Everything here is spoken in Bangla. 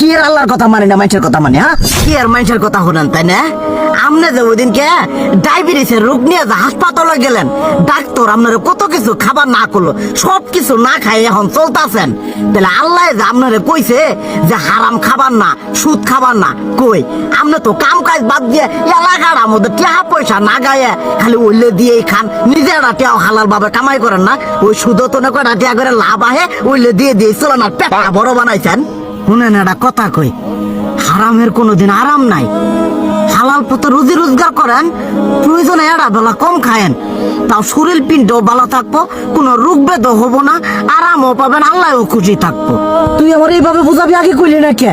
কি এর আল্লাহর কথা মানে না মানুষের কথা মানে হ্যাঁ? কি আর মানুষের কথা শুনেন, তাই না? আমনে যে ওই ডায়াবেটিসের রোগ নিয়ে হাসপাতালে গেলেন, ডাক্তার কত কিছু খাবার না করল, সব কিছু না খাই এখন চলতেছেন। তাহলে আল্লাহ কইছে যে হারাম খাবার না, সুদ খাবার না, কই? আপনি তো কাম কাজ বাদ দিয়ে এলাকার টিয়া পয়সা না গায়ে, খালি উল্লে দিয়েই খান নিজেরা টিয়াও হালাল ভাবে কামাই করেন না, ওই সুদ তো না কয়টা টিয়া করে লাভ আহে, উল্লে দিয়ে দিয়ে চলেন আর পেটা বড় বানাইছেন। শুনেন একটা কথা কই, হারামের কোনোদিন আরাম নাই। হালাল পথে রুজি রোজগার করেন, প্রয়োজনে এড়া বেলা কম খায়েন। তাও শরীর পিণ্ডও ভালো থাকব, কোনো রোগ বেদও হব না, আরামও পাবেন, আল্লাহও খুশি থাকব। তুই আমার এইভাবে বুঝাবি আগে কইলি না কে?